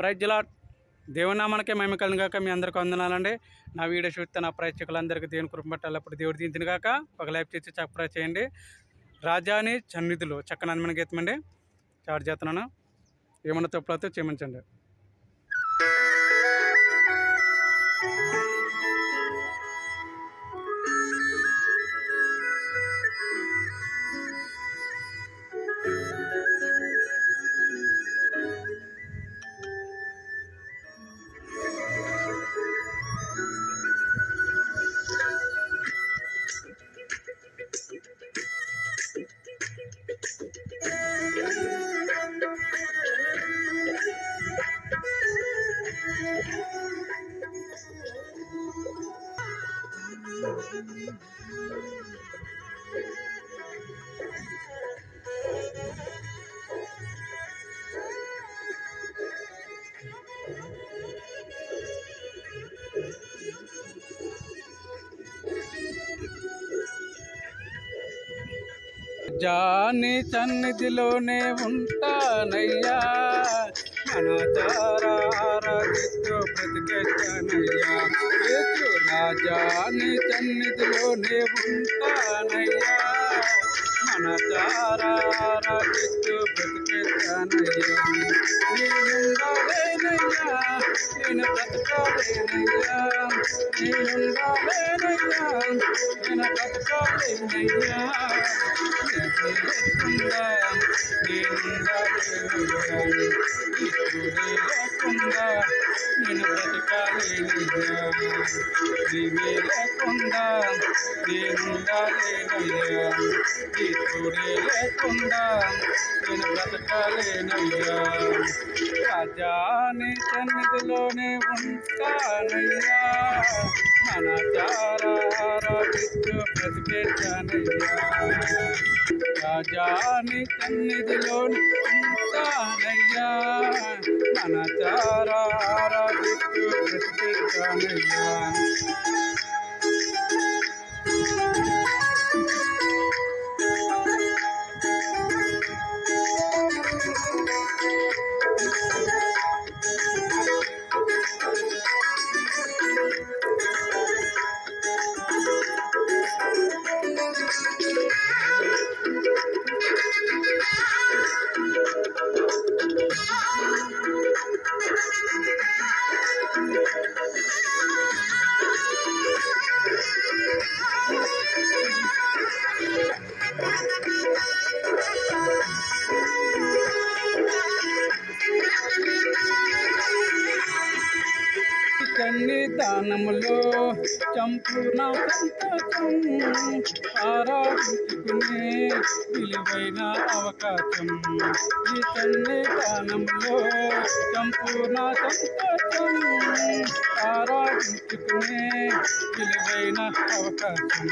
Praise జిలా దేవునామానికే మేము కలిగిన కాక మీ అందరికీ వందనాలండి. నా వీడియో చూస్తే నా ప్రేక్షకులందరికీ దేవుని కుంబట్టాలప్పుడు దేవుడు దించిన కాక ఒక లైఫ్ చేసి చక్ర చేయండి. రాజాని సన్నిధులు చక్కని అందమైన గీతమండి అండి. చార్జ్ చేస్తున్నాను. ఏమన్నా తప్పులతో క్షమించండి. జాని సన్నిధిలోనే ఉంటానయ్యా మన చారారాధిస్తూ బ్రతికేస్తానయ్యా యేసు రాజాని సన్నిధిలోనే ఉంటానయ్యా మన చారారాధిస్తూ బ్రతికేస్తానయ్యా నేనుండాలేనయ్యా నేను బ్రతకాలేనయ్యా నేనుండాలేనయ్యా నేను బ్రతకాలేనయ్యా నేనుండాలేనయ్యా నీ తోడే లేకుండా నేను బ్రతకాలేనయ్యా రాజాని సన్నిధిలోనే ఉంటానయ్యా మన చారాధిస్తూ బ్రతికేశానయ్యా రాజాని సన్నిధిలోనే ఉంటానయ్యా మన చారాధిస్తూ 啊。ఆరాధించుకునే విలువైన అవకాశం ఈ తన్ని దానంలో సంపూర్ణ సంతోషం ఆరాధించుకునే విలువైన అవకాశం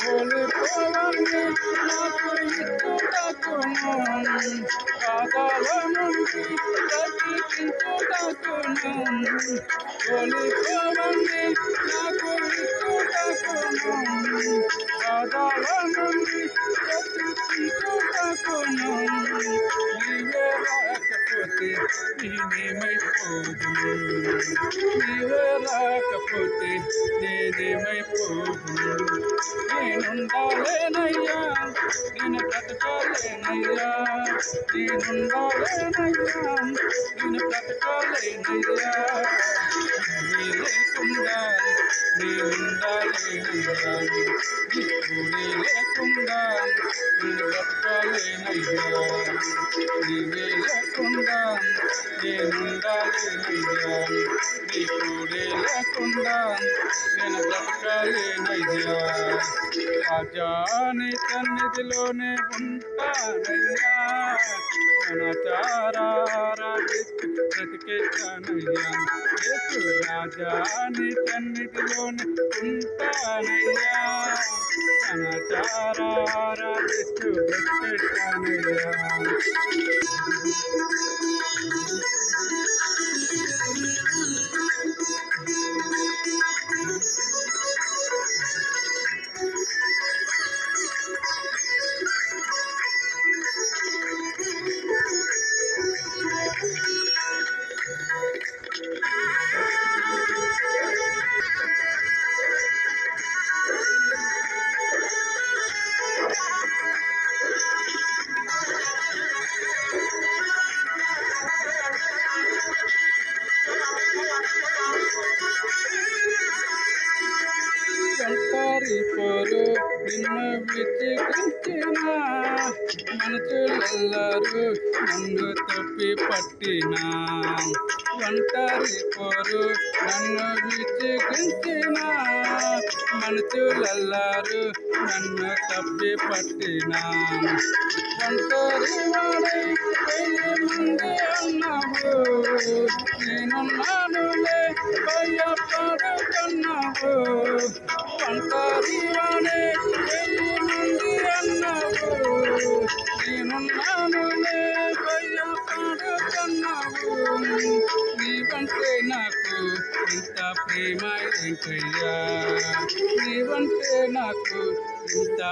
కోల్పోవాన్ని నాకు ఇచ్చుటకును పాదాల నుండి రక్షించుటకును కోల్పోవాన్ని రాకపోతే నేనేమైపోదును నీవే రాకపోతే నేనేమైపోదును నేనుండాలేనయ్యా నేను బ్రతకాలేనయ్యా నేనుండాలేనయ్యా నేను బ్రతకాలేనయ్యా నేనుండాలేనయ్యా నీ తోడే లేకుండా నేను బ్రతకాలేనయ్యా నీవే లేకుండా నేనుండాలేనయ్యా నీ తోడే లేకుండా నేను బ్రతకాలేనయ్యా రాజాని సన్నిధిలోనే ఉంటానయ్యా మన చారాధిస్తూ బ్రతికేస్తానయ్యా యేసు రాజాని సన్నిధిలోనే ఉంటానయ్యా మన పారిపోరు నిన్ను విచికించిన మనుషులెల్లరూ నన్ను తప్పి పట్టిన. ఒంటరి పోరు నన్ను విచికించిన మనుషులెల్లరూ నన్ను తప్పి పట్టిన. ఒంటరి వాడై వెయ్యి మంది అన్నావు నేనున్నానులే భయపడుతున్నావు ఒంటరి వాడే వెయ్యి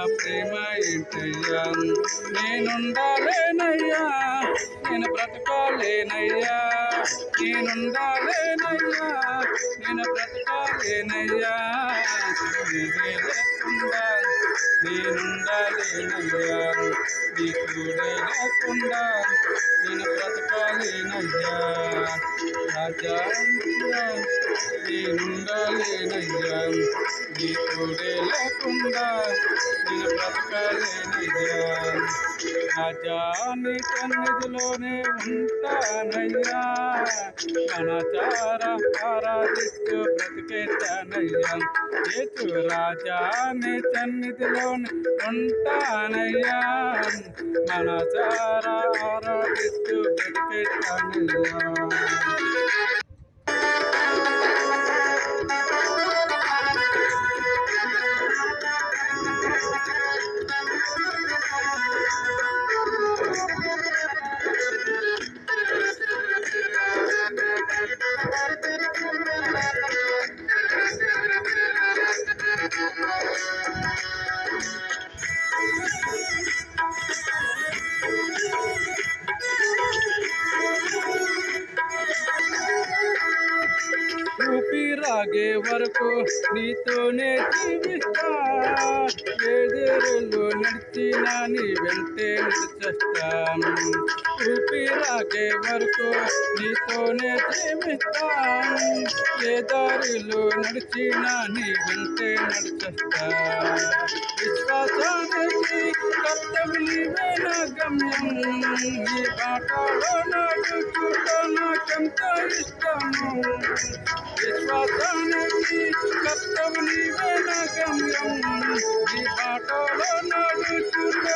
ప్రేమ ఏంటయ్యా? నేనుండాలేనయ్యా. నేను బ్రతకాలేనయ్యా. నేనుండాలేనయ్యా. నేను బ్రతకాలేనయ్యా. లేకుండా నేనుండాలేనయ్యా నీ తోడే లేకుండా నేను బ్రతకాలేనయ్యా రాజా నేనుండాలేనయ్యా నీ తోడే లేకుండా నేను బ్రతకాలేనయ్యా రాజా నీ సన్నిధిలోనే ఉంటానయ్యా మనచార ఆరాధిస్తూ బ్రతికేస్తానయ్యా ఏసు రాజా నీ సన్నిధిలోనే ఉంటానయ్యా. మనచార ఆరాధిస్తూ బ్రతికేస్తానయ్యా సాగే వరకు నీతోనే జీవిస్తా. ఏదేరులో నడిచిన నీ వెంటే నడిచేస్తాను ఊపిరాగే వరకు నీతోనే జీవిస్తాను ఏ దారిలో నడిచిన నీ వెంటే నడిచేస్తా. విశ్వాసానికి కర్తవ్యం నీవే గమ్యం నీ బాటలో నడుచుకో నాకెంత ఇష్టము. విశ్వాసానికి కర్తవ్యం నీవే నా గమ్యం. నీ పాటలో నడుచుకో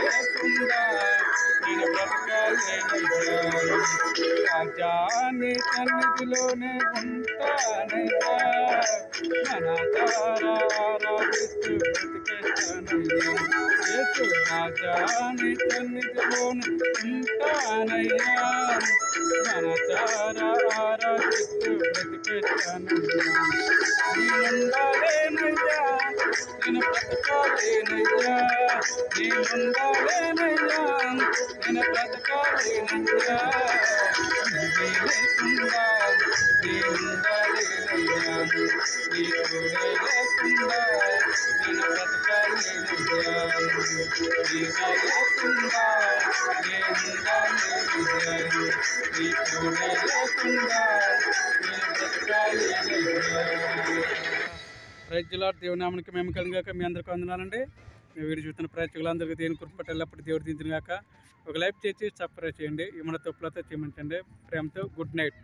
నీ సన్నిధిలోనే ఉంటానయ్యా మన తారా బ్రతికేస్తానయ్యా. యేసు రాజా ఉంటానయ్యా. మన ఆరాధిస్తూ బ్రతికేస్తానయ్యా నేనుండాలేనయ్యా నేను బ్రతకాలేనయ్యా. నేనుండాలేనయ్యా నేను బ్రతకాలేనయ్యా. నువ్వే లేకుండా దేవునామానికి మేము కలిగాక మీ అందరికీ వందనాలండి. మేము వీడియో చూస్తున్న ప్రేక్షకులందరికీ దేని కురిపట్టి ఎల్లప్పుడు దేవుడు దించిన గాక. ఒక లైఫ్ చేసి సబ్స్క్రైబ్ చేయండి. ఏమైనా తప్పులతో చేయమంటండి ప్రేమతో గుడ్ నైట్.